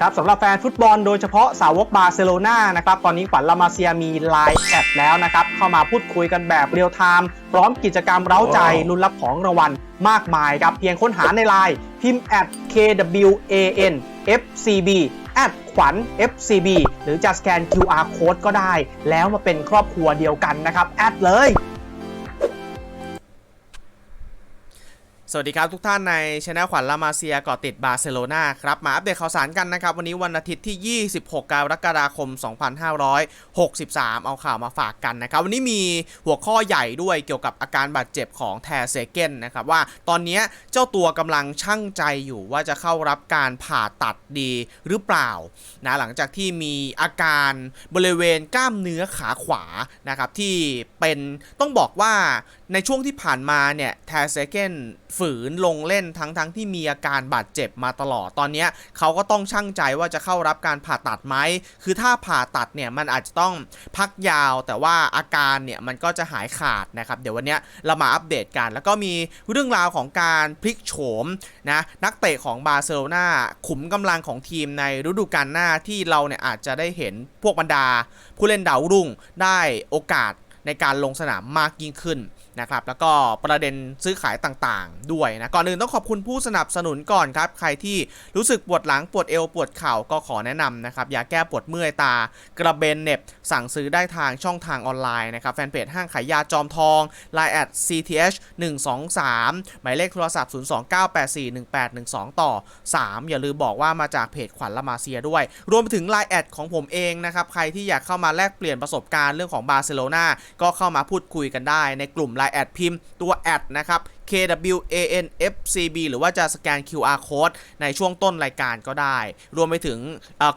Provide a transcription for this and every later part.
ครับสำหรับแฟนฟุตบอลโดยเฉพาะสาวกบาร์เซโลนานะครับตอนนี้ขวัญลามาเซียมีไลน์แอดแล้วนะครับเข้ามาพูดคุยกันแบบเรียลไทม์พร้อมกิจกรรมเร้าใจลุ้นรับของรางวัลมากมายครับเพียงค้นหาในไลน์พิมพ์ at kwan fcb แอดขวัญ fcb หรือจะสแกน QR code ก็ได้ แล้วมาเป็นครอบครัวเดียวกันนะครับแอดเลย สวัสดีครับทุกท่านในช anel ขวัญลามาเซียเกาะติดบาร์เซโลนาครับมาอัปเดตข่าวสารกันนะครับ วันนี้วันอาทิตย์ที่ 26 กรกฎาคม 2563 เอาข่าวมาฝากกันนะครับ วันนี้มีหัวข้อใหญ่ด้วยเกี่ยวกับอาการบาดเจ็บของแทเซเกนนะครับ ว่าตอนนี้เจ้าตัวกำลังชั่งใจอยู่ว่าจะเข้ารับการผ่าตัดดีหรือเปล่านะหลังจากที่มีอาการบริเวณกล้ามเนื้อขาขวานะครับที่เป็นต้องบอกว่าในช่วงที่ผ่านมาเนี่ยแทเซเกนฝืนลงเล่นทั้งทั้งที่มีอาการบาดเจ็บมาตลอดตอนนี้เขาก็ต้องชั่งใจว่าจะเข้ารับการผ่าตัดไหมคือถ้าผ่าตัดเนี่ยมันอาจจะต้องพักยาว แต่ว่าอาการเนี่ยมันก็จะหายขาดนะครับเดี๋ยววันนี้เรามาอัปเดตกัน แล้วก็มีเรื่องราวของการพลิกโฉมนะนักเตะของบาร์เซโลนาขุมกำลังของทีมในฤดูกาลหน้าที่เราเนี่ยอาจจะได้เห็นพวกบรรดา ผู้เล่นดาวรุ่งได้โอกาสในการลงสนามมากยิ่งขึ้น นะครับแล้วก็ประเด็นซื้อขายต่างๆ ด้วยนะก่อนอื่นต้องขอบคุณผู้สนับสนุนก่อนครับ ใครที่รู้สึกปวดหลังปวดเอวปวดเข่าก็ขอแนะนำนะครับยาแก้ปวดเมื่อยตา กระเบนเน็บ สั่งซื้อได้ทางช่องทางออนไลน์นะครับแฟนเพจห้างขายยาจอมทอง Line แอด CTH 123หมายเลขโทรศัพท์ 029841812 ต่อ 3 อย่าลืมบอกว่ามาจากเพจขวัญละมาเซียด้วย รวมไปถึง Line แอดของผมเองนะครับใครที่อยากเข้ามาแลกเปลี่ยนประสบการณ์เรื่องของบาร์เซโลนาก็เข้ามาพูดคุยกันได้ในกลุ่ม Line แอดพิมพ์ตัวแอดนะครับ KWANFCB หรือว่าจะสแกน QR code ในช่วงต้นรายการก็ได้ รวมไปถึง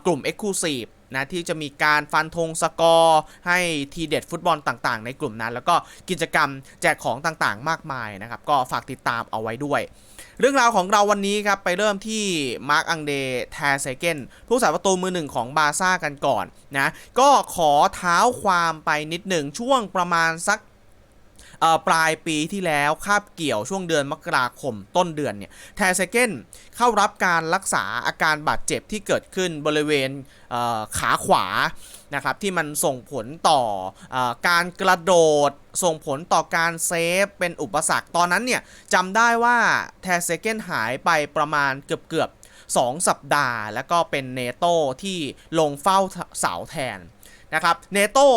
กลุ่ม Exclusive นะที่จะมีการฟันธงสกอร์ให้ทีเด็ดฟุตบอลต่างๆ ในกลุ่มนั้น แล้วก็กิจกรรมแจกของต่างๆ มากมายนะครับ ก็ฝากติดตามเอาไว้ด้วย เรื่องราวของเราวันนี้ครับ ไปเริ่มที่มาร์กอังเดแทเซเกนผู้สาประตูมือหนึ่งของบาร์ซ่ากันก่อนนะ ก็ขอเท้าความไปนิดหนึ่งช่วงประมาณสัก ปลายปีที่แล้วคาบเกี่ยวช่วงเดือนมกราคมต้นเดือนเนี่ยแทเซเกนเข้ารับการรักษาอาการบาดเจ็บที่เกิดขึ้นบริเวณเขาขวานะครับที่มันส่งผลต่ออการกระโดด ส่งผลต่อการเซฟเป็นอุปสรรคตอนนั้นเนี่ยจำได้ว่าแทเซเกนหายไปประมาณเกือบเกือบ2 สัปดาห์ แล้วก็เป็นเนโต้ที่ลงเฝ้าเสาแทน นะครับเนโต้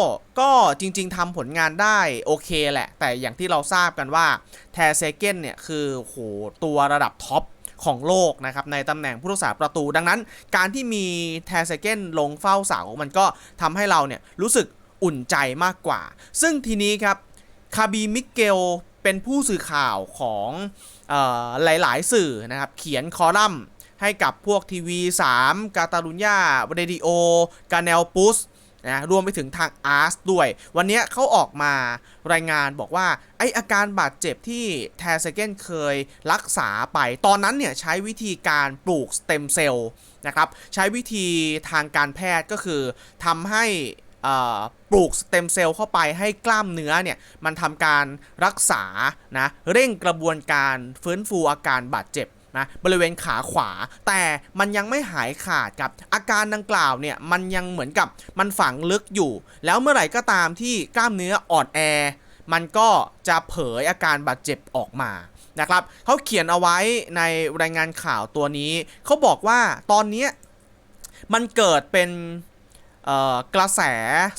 ก็จริง ๆทำผลงานได้โอเคแหละ แต่อย่างที่เราทราบกันว่าแทเซเกนเนี่ยคือโหตัวระดับท็อปของโลกนะครับในตำแหน่งผู้รักษาประตู ดังนั้น การที่มีแทเซเกนลงเฝ้าเสามันก็ทำให้เราเนี่ยรู้สึกอุ่นใจมากกว่า ซึ่งทีนี้ครับคาบีมิเกลเป็นผู้สื่อข่าวของออหลาย ๆ สื่อนะครับ เขียนคอลัมน์ให้กับพวกทีวี3กาตาลุญญาเรดิโอกาเนลปุส นะรวมไปถึงทางอาร์สด้วย วันนี้เขาออกมารายงานบอกว่า ไออาการบาดเจ็บที่แทเซเกนเคยรักษาไป ตอนนั้นเนี่ยใช้วิธีการปลูกสเต็มเซลล์นะครับ ใช้วิธีทางการแพทย์ก็คือทำให้ปลูกสเต็มเซลล์เข้าไปให้กล้ามเนื้อเนี่ย มันทำการรักษานะเร่งกระบวนการฟื้นฟูอาการบาดเจ็บ นะบริเวณขาขวา แต่มันยังไม่หายขาดครับอาการดังกล่าวเนี่ยมันยังเหมือนกับมันฝังลึกอยู่ แล้วเมื่อไหร่ก็ตามที่กล้ามเนื้ออ่อนแอ มันก็จะเผยอาการบาดเจ็บออกมานะครับเขาเขียนเอาไว้ในรายงานข่าวตัวนี้ เขาบอกว่าตอนนี้มันเกิดเป็นกระแส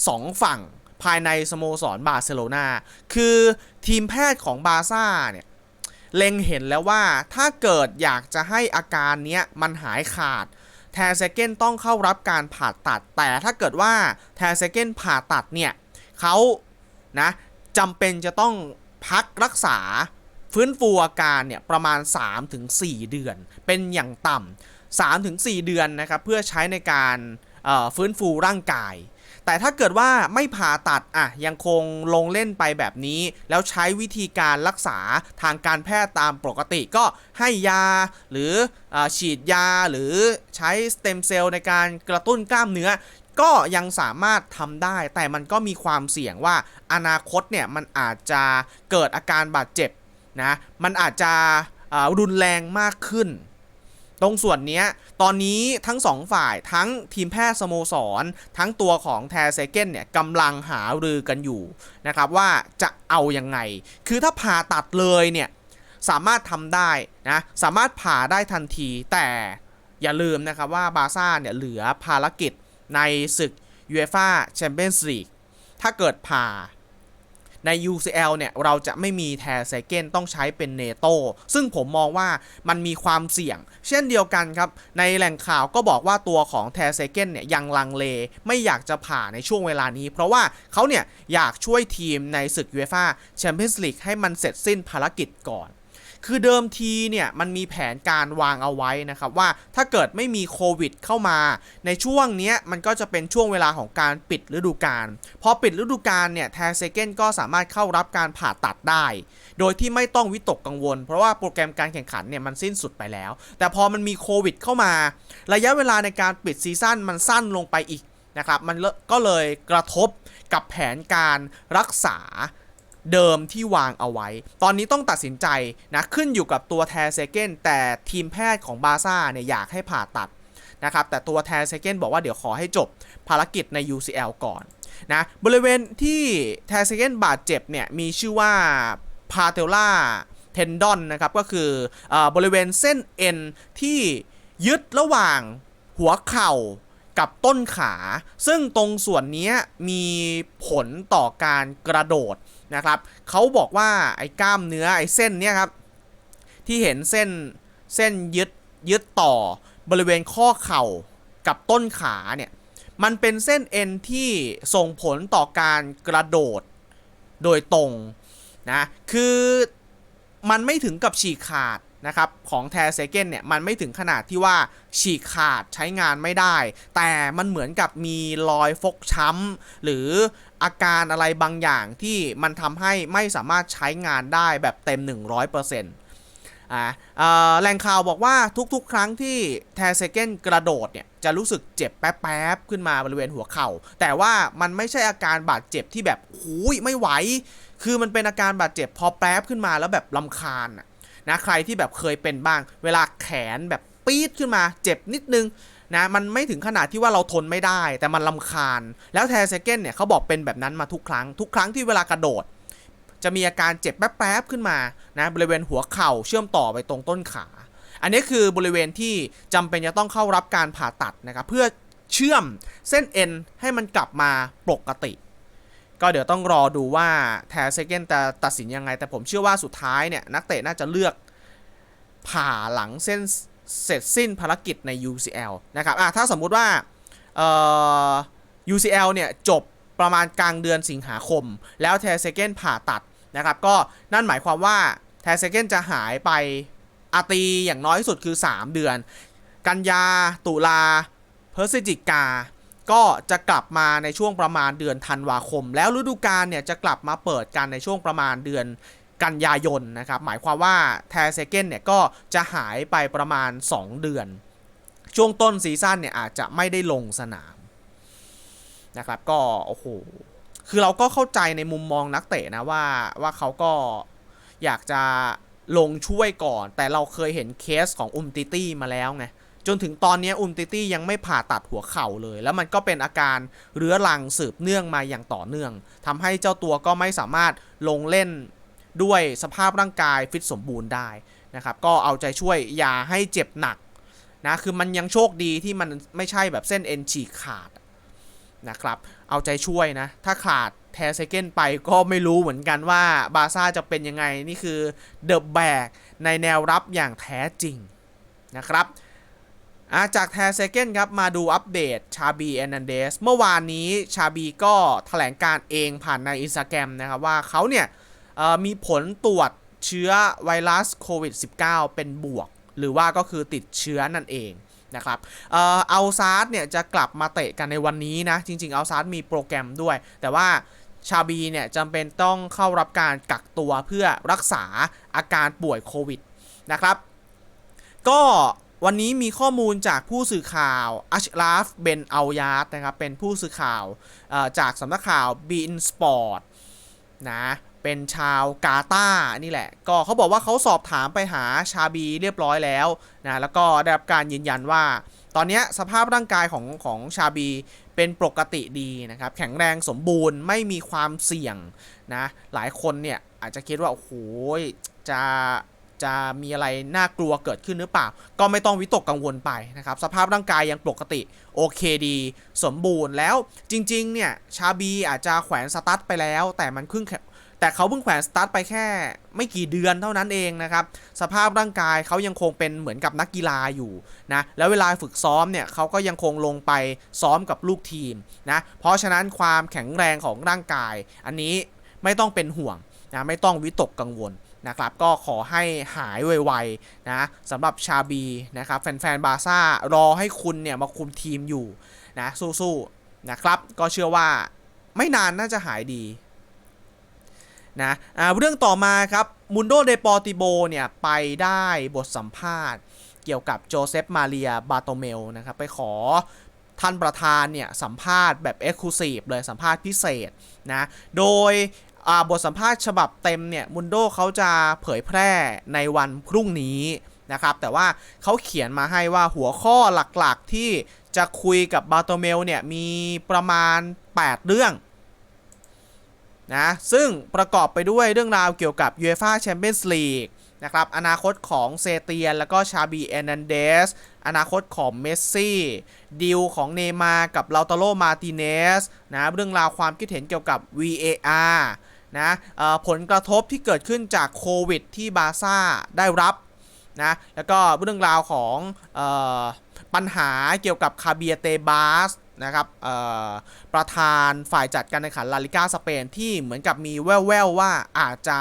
สองฝั่งภายในสโมสรบาร์เซโลนาคือทีมแพทย์ของบาร์ซ่าเนี่ย เล็งเห็นแล้วว่าถ้าเกิดอยากจะให้อาการเนี้ยมันหายขาดแทเซเกนต้องเข้ารับการผ่าตัด แต่ถ้าเกิดว่าแทเซเกนผ่าตัดเนี่ยเขานะจำเป็นจะต้องพักรักษาฟื้นฟูอาการเนี่ยประมาณ 3-4 เดือน เป็นอย่างต่ำ3-4 เดือนนะครับเพื่อใช้ในการฟื้นฟูร่างกาย แต่ถ้าเกิดว่าไม่ผ่าตัดอะยังคงลงเล่นไปแบบนี้ แล้วใช้วิธีการรักษาทางการแพทย์ตามปกติก็ให้ยาหรืออฉีดยาหรือใช้สเต็มเซลล์ในการกระตุ้นกล้ามเนื้อก็ยังสามารถทำได้ แต่มันก็มีความเสี่ยงว่าอนาคตเนี่ยมันอาจจะเกิดอาการบาดเจ็บนะมันอาจจะรุนแรงมากขึ้น ตรงส่วนนี้ตอนนี้ทั้งสองฝ่ายทั้งทีมแพทย์สโมสร ทั้งตัวของแทเซเกนเนี่ยกำลังหารือกันอยู่นะครับว่าจะเอายังไง คือถ้าผ่าตัดเลยเนี่ยสามารถทำได้นะสามารถผ่าได้ทันทีแต่อย่าลืมนะครับว่าบาร์ซ่าเนี่ยเหลือภารกิจในศึก UEFA Champions League ถ้าเกิดผ่า ใน UCL เนี่ยเราจะไม่มีแทไซเกนต้องใช้เป็นเนโตซึ่งผมมองว่ามันมีความเสี่ยง เช่นเดียวกันครับ ในแหล่งข่าวก็บอกว่าตัวของแทไซเกนเนี่ยยังลังเล ไม่อยากจะผ่าในช่วงเวลานี้ เพราะว่าเขาเนี่ยอยากช่วยทีมในศึกยูเอฟ่าแชมเปี้ยนส์ลีกให้มันเสร็จสิ้นภารกิจก่อน คือเดิมทีเนี่ยมันมีแผนการวางเอาไว้นะครับว่าถ้าเกิดไม่มีโควิดเข้ามา ในช่วงนี้มันก็จะเป็นช่วงเวลาของการปิดฤดูกาลพอปิดฤดูกาลเนี่ยแทเซเกนก็สามารถเข้ารับการผ่าตัดได้ โดยที่ไม่ต้องวิตกกังวล เพราะว่าโปรแกรมการแข่งขันเนี่ยมันสิ้นสุดไปแล้ว แต่พอมันมีโควิดเข้ามา ระยะเวลาในการปิดซีซั่นมันสั้นลงไปอีกนะครับมันเลก็เลยกระทบกับแผนการรักษา เดิมที่วางเอาไว้ ตอนนี้ต้องตัดสินใจนะขึ้นอยู่กับตัวแทเซเกนแต่ทีมแพทย์ของบาซ่าเนี่ยอยากให้ผ่าตัดนะครับแต่ตัวแทเซเกนบอกว่าเดี๋ยวขอให้จบภารกิจใน UCL ก่อนนะบริเวณที่แทเซเกนบาดเจ็บเนี่ยมีชื่อว่าพาเทล่าเทนดอนนะครับก็คืออบริเวณเส้นเอ็นที่ยึดระหว่างหัวเข่ากับต้นขา ซึ่งตรงส่วนนี้มีผลต่อการกระโดด นะครับเขาบอกว่าไอ้กล้ามเนื้อไอ้เส้นเนี้ยครับที่เห็นเส้นเส้นยึดยึดต่อบริเวณข้อเข่ากับต้นขาเนี่ยมันเป็นเส้นเอ็นที่ส่งผลต่อการกระโดดโดยตรงนะคือมันไม่ถึงกับฉีกขาดนะครับของแทเซเกนเนี่ยมันไม่ถึงขนาดที่ว่าฉีกขาดใช้งานไม่ได้ แต่มันเหมือนกับมีรอยฟกช้ำหรือ อาการอะไรบางอย่างที่มันทำให้ไม่สามารถใช้งานได้แบบเต็ม 100%อ่าเอ่อแหล่งข่าวบอกว่าทุกๆ ครั้งที่แทเซเกนกระโดดเนี่ย จะรู้สึกเจ็บแป๊บๆ ขึ้นมาบริเวณหัวเข่า แต่ว่ามันไม่ใช่อาการบาดเจ็บที่แบบหูยไม่ไหว คือมันเป็นอาการบาดเจ็บพอแป๊บขึ้นมาแล้วแบบลำคาญนะใครที่แบบเคยเป็นบ้าง เวลาแขนแบบปี๊ดขึ้นมาเจ็บนิดนึง นะมันไม่ถึงขนาดที่ว่าเราทนไม่ได้ แต่มันลำคาญ แล้วแทเซเกนเนี่ยเขาบอกเป็นแบบนั้นมาทุกครั้ง ทุกครั้งที่เวลากระโดด จะมีอาการเจ็บแป๊บๆขึ้นมานะบริเวณหัวเข่าเชื่อมต่อไปตรงต้นขา อันนี้คือบริเวณที่จำเป็นจะต้องเข้ารับการผ่าตัดนะครับเพื่อเชื่อมเส้นเอ็นให้มันกลับมาปกติ ก็เดี๋ยวต้องรอดูว่าแทเซเกนจะตัดสินยังไง แต่ผมเชื่อว่าสุดท้ายเนี่ยนักเตะน่าจะเลือกผ่าหลังเส้น เสร็จสิ้นภารกิจใน UCL นะครับถ้าสมมุติว่า UCL เนี่ยจบประมาณกลางเดือนสิงหาคม แล้วแทเซเกนผ่าตัดนะครับ ก็นั่นหมายความว่าแทเซเกนจะหายไปอาตีอย่างน้อยสุดคือ 3 เดือน กันยา ตุลาพฤศจิกา ก็จะกลับมาในช่วงประมาณเดือนธันวาคม แล้วฤดูกาลเนี่ยจะกลับมาเปิดกันในช่วงประมาณเดือน กันยายนนะครับ หมายความว่าแทเซเกนเนี่ยก็จะหายไปประมาณ 2 เดือน ช่วงต้นซีซั่นเนี่ยอาจจะไม่ได้ลงสนามนะครับก็โอ้โหคือเราก็เข้าใจในมุมมองนักเตะนะว่าว่าเขาก็อยากจะลงช่วยก่อน แต่เราเคยเห็นเคสของอุมติตี้มาแล้วไงจนถึงตอนนี้อุมติตี้ยังไม่ผ่าตัดหัวเข่าเลย แล้วมันก็เป็นอาการเรื้อรังสืบเนื่องมาอย่างต่อเนื่องทำให้เจ้าตัวก็ไม่สามารถลงเล่น ด้วยสภาพร่างกายฟิตสมบูรณ์ได้นะครับก็เอาใจช่วยอย่าให้เจ็บหนักนะคือมันยังโชคดีที่มันไม่ใช่แบบเส้นเอ็นฉีกขาดนะครับเอาใจช่วยนะ ถ้าขาดแทเซเกนไปก็ไม่รู้เหมือนกันว่าบาซ่าจะเป็นยังไง นี่คือเดอะแบกในแนวรับอย่างแท้จริงนะครับจากแทเซเกนครับ มาดูอัปเดตชาบีแอนนันเดสเมื่อวานนี้ชาบีก็แถลงการเองผ่านในอินสตาแกรมนะครับว่าเขาเนี่ย มีผลตรวจเชื้อไวรัสโควิด -19 เป็นบวก หรือว่าก็คือติดเชื้อนั่นเองนะครับเอ่ออัลซาร์เนี่ยจะกลับมาเตะกันในวันนี้นะ จริงๆอัลซาร์มีโปรแกรมด้วย แต่ว่าชาบีเนี่ยจำเป็นต้องเข้ารับการกักตัวเพื่อรักษาอาการป่วยโควิดนะครับ ก็วันนี้มีข้อมูลจากผู้สื่อข่าวอัชราฟเบนอัลยาร์ดนะครับ เป็นผู้สื่อข่าวจากสำนักข่าว b ีนสปอร์ตนะ เป็นชาวกาตานี่แหละ ก็เขาบอกว่าเขาสอบถามไปหาชาบีเรียบร้อยแล้วนะแล้วก็ได้รับการยืนยันว่า ตอนนี้สภาพร่างกายของของชาบีเป็นปกติดีนะครับ แข็งแรงสมบูรณ์ไม่มีความเสี่ยงนะหลายคนเนี่ยอาจจะคิดว่าโอ้โหจะจะมีอะไรน่ากลัวเกิดขึ้นหรือเปล่า ก็ไม่ต้องวิตกกังวลไปนะครับ สภาพร่างกายยังปกติ โอเคดี สมบูรณ์แล้วจริง ๆ เนี่ย ชาบีอาจจะแขวนสตั๊ดไปแล้ว แต่มันเพิ่ง แต่เขาเพิ่งแขวนสตาร์ทไปแค่ไม่กี่เดือนเท่านั้นเองนะครับสภาพร่างกายเขายังคงเป็นเหมือนกับนักกีฬาอยู่นะแล้วเวลาฝึกซ้อมเนี่ยเขาก็ยังคงลงไปซ้อมกับลูกทีมนะเพราะฉะนั้นความแข็งแรงของร่างกาย อันนี้ไม่ต้องเป็นห่วงนะไม่ต้องวิตกกังวลนะครับก็ขอให้หายไวๆนะสำหรับชาบีนะครับแฟนๆบาซ่ารอให้คุณเนี่ยมาคุมทีมอยู่นะสู้ๆนะครับก็เชื่อว่าไม่นานน่าจะหายดี นะอ่าเรื่องต่อมาครับมุนโดเดปอติโบเนี่ยไปได้บทสัมภาษณ์ เกี่ยวกับโจเซฟมาเรียบาโตเมลนะครับไปขอท่านประธานเนี่ยสัมภาษณ์แบบเอ็กซ์คลูซีฟเลยสัมภาษณ์พิเศษนะโดยบทสัมภาษณ์ฉบับเต็มเนี่ยมุนโดเขาจะเผยแพร่ในวันพรุ่งนี้นะครับแต่ว่าเขาเขียนมาให้ว่าหัวข้อหลักๆที่จะคุยกับบาโตเมลเนี่ยมีประมาณ 8 เรื่อง นะซึ่งประกอบไปด้วยเรื่องราวเกี่ยวกับ UEFA Champions League นะครับอนาคตของเซเตียน แล้วก็ชาบีเอนันเดส อนาคตของเมสซี่ดีลของเนมาร์กับลาตโลมาติเนสนะเรื่องราวความคิดเห็นเกี่ยวกับ VAR นะผลกระทบที่เกิดขึ้นจากโควิดที่บาร์ซ่าได้รับนะแล้วก็เรื่องราวของออปัญหาเกี่ยวกับคาเบียเตบาส นะครับประธานฝ่ายจัดการแข่งขันลาลิก้าสเปนที่เหมือนกับมีแว่วๆว่าอาจจะ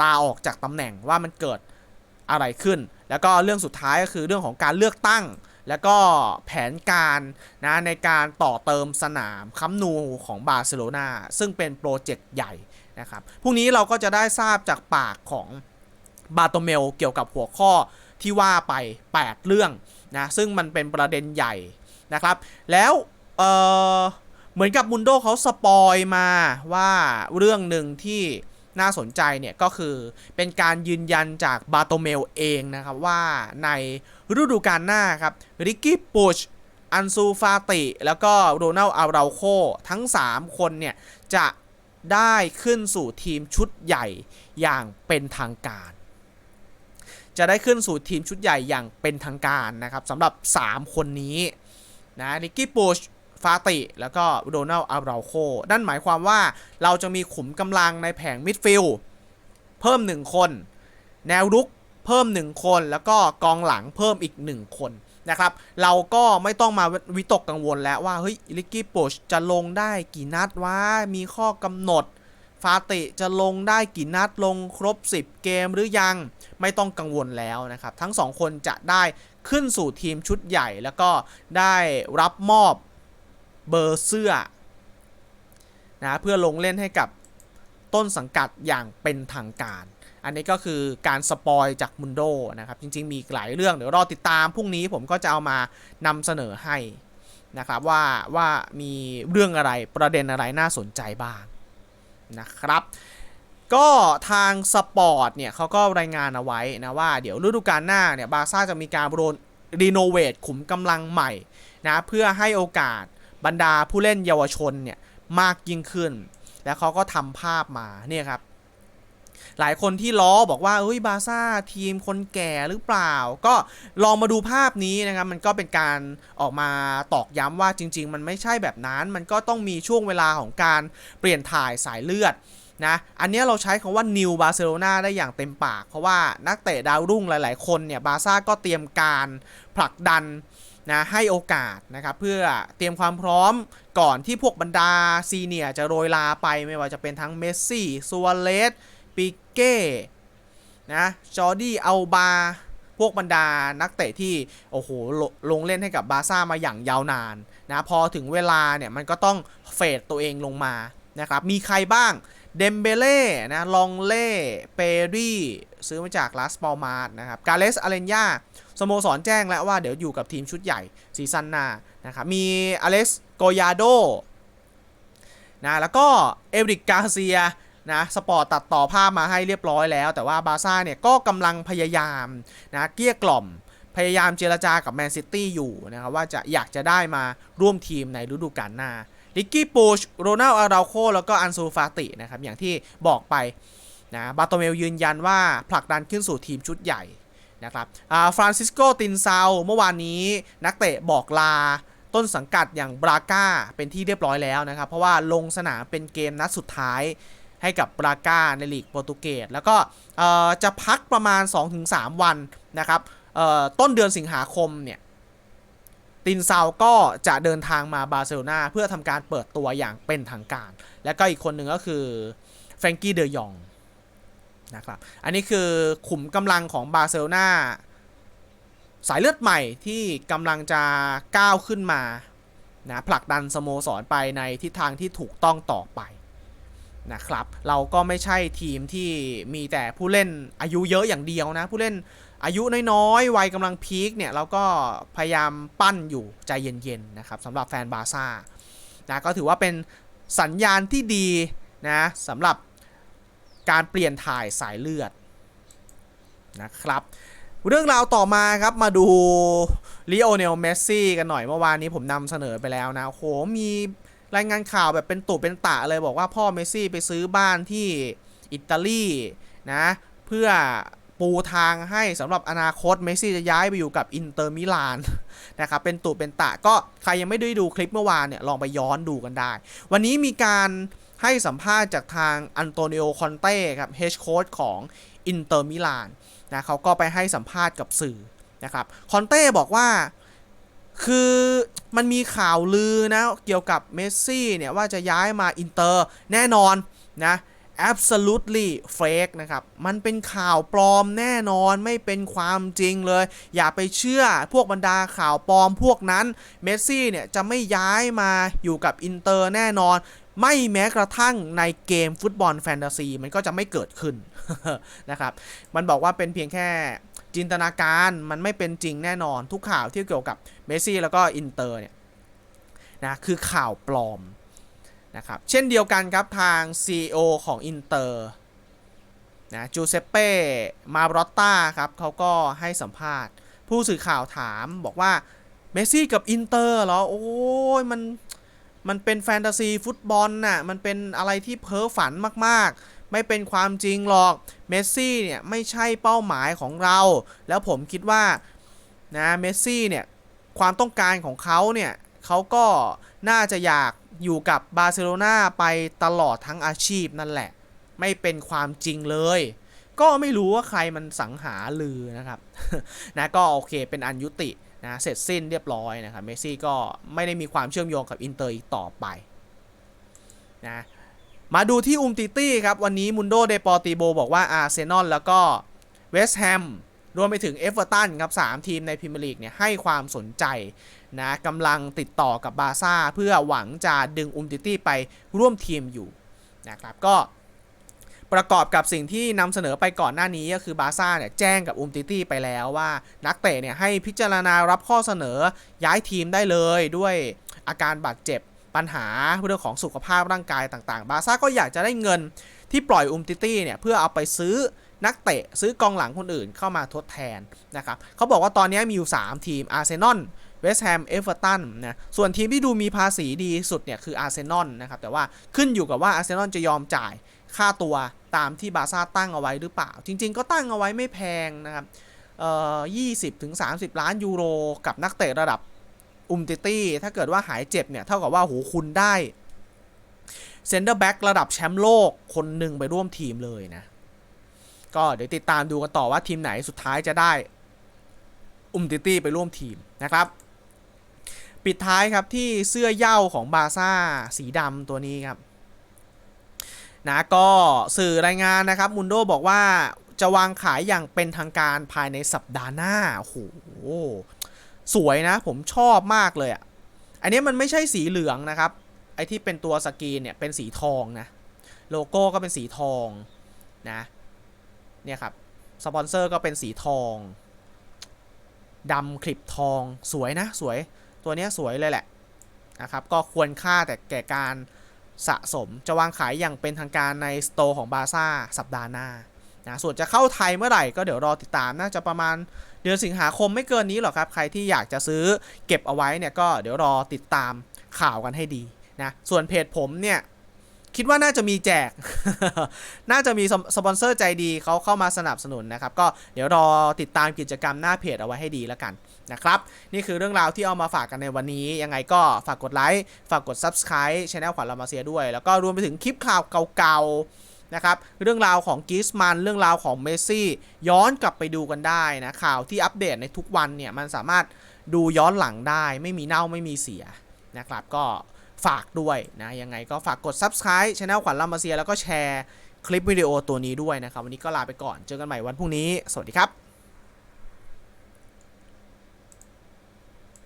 ลาออกจากตำแหน่งว่ามันเกิดอะไรขึ้น แล้วก็เรื่องสุดท้ายก็คือเรื่องของการเลือกตั้ง แล้วก็แผนการนะในการต่อเติมสนามคัมนูของบาร์เซโลนาซึ่งเป็นโปรเจกต์ใหญ่นะครับพรุ่งนี้เราก็จะได้ทราบจากปากของบาโตเมลเกี่ยวกับหัวข้อที่ว่าไป 8 เรื่องนะซึ่งมันเป็นประเด็นใหญ่ นะครับ แล้วเออเหมือนกับมุนโดเขาสปอยมาว่าเรื่องหนึ่งที่น่าสนใจเนี่ยก็คือเป็นการยืนยันจากบาโตเมลเองนะครับว่าในฤดูกาลหน้าครับริกกี้ปุชอันซูฟาติ แล้วก็โรนัลอาราโคทั้ง 3 คนเนี่ย จะได้ขึ้นสู่ทีมชุดใหญ่อย่างเป็นทางการ จะได้ขึ้นสู่ทีมชุดใหญ่อย่างเป็นทางการนะครับสำหรับ 3 คนนี้ นะริกกี้ปุชฟาติ แล้วก็โรนัลอาราโคนั่นหมายความว่าเราจะมีขุมกำลังในแผงมิดฟิลด์เพิ่ม 1 คน แนวรุกเพิ่ม 1 คน แล้วก็กองหลังเพิ่มอีก 1 คนนะครับ เราก็ไม่ต้องมาวิตกกังวลแล้วว่า เฮ้ยลิกกี้ปุชจะลงได้กี่นัดวะ มีข้อกำหนด ฟาติจะลงได้กี่นัดลงครบ 10 เกมหรือยัง ไม่ต้องกังวลแล้วนะครับ ทั้ง 2 คนจะได้ ขึ้นสู่ทีมชุดใหญ่ แล้วก็ได้รับมอบเบอร์เสื้อนะเพื่อลงเล่นให้กับต้นสังกัดอย่างเป็นทางการ อันนี้ก็คือการสปอยจากมุนโดนะครับจริง ๆ มีอีหลายเรื่องเดี๋ยวรอติดตามพรุ่งนี้ผมก็จะเอามานำเสนอให้นะครับว่าว่ามีเรื่องอะไรประเด็นอะไรน่าสนใจบ้างนะครับ ก็ทางสปอร์ตเนี่ยเขาก็รายงานเอาไว้นะว่าเดี๋ยวฤดูกาลหน้าเนี่ยบาร์ซ่าจะมีการโรนรีโนเวทขุมกำลังใหม่นะเพื่อให้โอกาสบรรดาผู้เล่นเยาวชนเนี่ยมากยิ่งขึ้น แล้วเขาก็ทำภาพมาเนี่ยครับ หลายคนที่ล้อบอกว่าเอ้ยบาร์ซ่าทีมคนแก่หรือเปล่า ก็ลองมาดูภาพนี้นะครับมันก็เป็นการออกมาตอกย้ำว่าจริง ๆ มันไม่ใช่แบบนั้น มันก็ต้องมีช่วงเวลาของการเปลี่ยนถ่ายสายเลือด นะ อันนี้เราใช้คำว่า New Barcelona ได้อย่างเต็มปาก เพราะว่านักเตะดาวรุ่งหลาย ๆ คนเนี่ยบาซ่าก็เตรียมการผลักดันนะให้โอกาสนะครับเพื่อเตรียมความพร้อมก่อนที่พวกบรรดาซีเนียจะโรยลาไปไม่ว่าจะเป็นทั้งเมสซี่ซัวเรสปิเก้นะจอร์ดี้อัลบาพวกบรรดานักเตะที่โอ้โหลลงเล่นให้กับบาซ่ามาอย่างยาวนานนะพอถึงเวลาเนี่ยมันก็ต้องเฟดตัวเองลงมานะครับมีใครบ้าง เดมเบเล่นะลองเล่เปรี่ซื้อมาจากลาสปอลมาร์นะครับกาเลสอาเรนยาสโมสรแจ้งแล้วว่าเดี๋ยวอยู่กับทีมชุดใหญ่ซีซั่นหน้านะครับมีอเล็กซ์โกยาโดนะแล้วก็เอริกกาเซียนะสปอร์ตตัดต่อภาพมาให้เรียบร้อยแล้ว แต่ว่าบาร์ซ่าเนี่ยก็กำลังพยายามนะเกลี้ยกล่อมพยายามเจรจากับแมนซิตี้อยู่นะครับว่าจะอยากจะได้มาร่วมทีมในฤดูกาลหน้า ลิกกี้ปูชโรนัลอาราโคแล้วก็อันซูฟาตินะครับ อย่างที่บอกไปนะบาโตเมลยืนยันว่าผลักดันขึ้นสู่ทีมชุดใหญ่นะครับฟรานซิสโกตินซาวเมื่อวานนี้นักเตะบอกลาต้นสังกัดอย่างบราก้าเป็นที่เรียบร้อยแล้วนะครับ เพราะว่าลงสนามเป็นเกมนัดสุดท้ายให้กับบราก้าในลีกโปรตุเกสแล้วก็จะพักประมาณ 2-3 วันนะครับต้นเดือนสิงหาคมเนี่ย ตินซาวก็จะเดินทางมาบาร์เซโลนาเพื่อทำการเปิดตัวอย่างเป็นทางการ และก็อีกคนหนึ่งก็คือแฟรงกี้เดยองนะครับอันนี้คือขุมกำลังของบาร์เซโลนาสายเลือดใหม่ที่กำลังจะก้าวขึ้นมานะผลักดันสโมสรไปในทิศทางที่ถูกต้องต่อไปนะครับ เราก็ไม่ใช่ทีมที่มีแต่ผู้เล่นอายุเยอะอย่างเดียวนะ ผู้เล่น อายุน้อยๆวัยกำลังพีคเนี่ยเราก็พยายามปั้นอยู่ใจเย็นๆนะครับสำหรับแฟนบาร์ซ่านะก็ถือว่าเป็นสัญญาณที่ดีนะสำหรับการเปลี่ยนถ่ายสายเลือดนะครับ เรื่องราวต่อมาครับมาดูลีโอเนลเมสซี่กันหน่อยเมื่อวานนี้ผมนำเสนอไปแล้วนะโหมีรายงานข่าวแบบเป็นตุเป็นตะเลยบอกว่าพ่อเมสซี่ไปซื้อบ้านที่อิตาลีนะเพื่อ ปูทางให้สำหรับอนาคตเมสซี่จะย้ายไปอยู่กับอินเตอร์มิลานนะครับเป็นตุเป็นตะก็ใครยังไม่ได้ดูคลิปเมื่อวานเนี่ยลองไปย้อนดูกันได้ วันนี้มีการให้สัมภาษณ์จากทางอันโตนิโอคอนเต้ครับเฮดโค้ชของอินเตอร์มิลานนะเขาก็ไปให้สัมภาษณ์กับสื่อนะครับคอนเต้บอกว่าคือมันมีข่าวลือนะเกี่ยวกับเมสซี่เนี่ยว่าจะย้ายมาอินเตอร์แน่นอนนะ absolutely fake นะครับ มันเป็นข่าวปลอมแน่นอนไม่เป็นความจริงเลย อย่าไปเชื่อพวกบรรดาข่าวปลอมพวกนั้น เมสซี่เนี่ยจะไม่ย้ายมาอยู่กับอินเตอร์แน่นอน ไม่แม้กระทั่งในเกมฟุตบอลแฟนตาซีมันก็จะไม่เกิดขึ้นนะครับ มันบอกว่าเป็นเพียงแค่จินตนาการมันไม่เป็นจริงแน่นอนทุกข่าวที่เกี่ยวกับเมสซี่แล้วก็อินเตอร์เนี่ยนะคือข่าวปลอม นะครับเช่นเดียวกันครับทาง CEO ของอินเตอร์นะจูเซเป้มาบรอตตาครับเขาก็ให้สัมภาษณ์ ผู้สื่อข่าวถามบอกว่าเมสซี่กับอินเตอร์เหรอ โอ้ยมันมันเป็นแฟนตาซีฟุตบอลน่ะมันเป็นอะไรที่เพ้อฝันมากๆ ไม่เป็นความจริงหรอกเมสซี่เนี่ยไม่ใช่เป้าหมายของเรา แล้วผมคิดว่านะเมสซี่เนี่ยความต้องการของเขาเนี่ย เขาก็น่าจะอยากอยู่กับบาร์เซโลนาไปตลอดทั้งอาชีพนั่นแหละ ไม่เป็นความจริงเลย ก็ไม่รู้ว่าใครมันสังหาลือนะครับนะก็โอเคเป็นอันยุตินะเสร็จสิ้นเรียบร้อยนะครับเมซี่ก็ไม่ได้มีความเชื่อมโยงกับอินเตอร์อีกต่อไปนะมาดูที่อุมติตี้ครับ วันนี้มุนโดเดปอติโบบอกว่าอาร์เซนอลแล้วก็เวสต์แฮม รวมไปถึงเอเวอร์ตันครับ3ทีมในพรีเมียร์ลีกเนี่ยให้ความสนใจนะกำลังติดต่อกับบาซ่าเพื่อหวังจะดึงอุมติตี้ไปร่วมทีมอยู่นะครับก็ประกอบกับสิ่งที่นำเสนอไปก่อนหน้านี้ก็คือบาซ่าเนี่ยแจ้งกับอุมติตี้ไปแล้วว่า นักเตะเนี่ยให้พิจารณารับข้อเสนอย้ายทีมได้เลยด้วยอาการบาดเจ็บปัญหาเรื่องของสุขภาพร่างกายต่างๆ บาซ่าก็อยากจะได้เงินที่ปล่อยอุมติตี้เนี่ยเพื่อเอาไปซื้อ นักเตะซื้อกองหลังคนอื่นเข้ามาทดแทนนะครับเขาบอกว่าตอนนี้มีอยู่ 3 ทีมอาร์เซนอลเวสต์แฮมเอเวอร์ตันนะส่วนทีมที่ดูมีภาษีดีสุดเนี่ยคืออาร์เซนอลนะครับแต่ว่าขึ้นอยู่กับว่าอาร์เซนอลจะยอมจ่ายค่าตัวตามที่บาซ่าตั้งเอาไว้หรือเปล่า จริง ๆ ก็ตั้งเอาไว้ไม่แพงนะครับเอ่อ20ถึง30ล้านยูโร กับนักเตะระดับอุมติตี้ ถ้าเกิดว่าหายเจ็บเนี่ย เท่ากับว่าโหคุณได้เซนเตอร์แบ็กระดับแชมป์โลกคนหนึ่งไปร่วมทีมเลยนะ ก็เดี๋ยวติดตามดูกันต่อว่าทีมไหนสุดท้ายจะได้อุมติตี้ไปร่วมทีมนะครับปิดท้ายครับที่เสื้อเย้าของบาซ่าสีดำตัวนี้ครับนะก็สื่อรายงานนะครับมุนโดบอกว่าจะวางขายอย่างเป็นทางการภายในสัปดาห์หน้าโอ้โหสวยนะผมชอบมากเลยอะอันนี้มันไม่ใช่สีเหลืองนะครับ ไอที่เป็นตัวสกรีนเนี่ยเป็นสีทองนะ โลโก้ก็เป็นสีทองนะ เนี่ยครับสปอนเซอร์ก็เป็นสีทองดำคลิปทองสวยนะสวยตัวเนี้ยสวยเลยแหละนะครับก็ควรค่าแต่แก่การสะสมจะวางขายอย่างเป็นทางการในสโตร์ของบาซ่าสัปดาห์หน้านะส่วนจะเข้าไทยเมื่อไหร่ก็เดี๋ยวรอติดตามน่าจะประมาณเดือนสิงหาคมไม่เกินนี้หรอกครับ ใครที่อยากจะซื้อเก็บเอาไว้เนี่ยก็เดี๋ยวรอติดตามข่าวกันให้ดีนะส่วนเพจผมเนี่ย คิดว่าน่าจะมีแจก น่าจะมีสปอนเซอร์ใจดีเขาเข้ามาสนับสนุนนะครับ ก็เดี๋ยวรอติดตามกิจกรรมหน้าเพจเอาไว้ให้ดีแล้วกันนะครับ นี่คือเรื่องราวที่เอามาฝากกันในวันนี้ ยังไงก็ฝากกดไลค์ ฝากกด Subscribe Channel ขวัญรามาเซียด้วย แล้วก็รวมไปถึงคลิปข่าวเก่าๆนะครับเรื่องราวของกิสมันเรื่องราวของเมสซี่ย้อนกลับไปดูกันได้นะข่าวที่อัปเดตในทุกวันเนี่ยมันสามารถดูย้อนหลังได้ ไม่มีเน่าไม่มีเสียนะครับก็ ฝากด้วยนะยังไงก็ฝากกด Subscribe Channel ขวัญรามาเซียแล้วก็แชร์คลิปวิดีโอตัวนี้ด้วยนะครับ วันนี้ก็ลาไปก่อนเจอกันใหม่วันพรุ่งนี้ สวัสดีครับ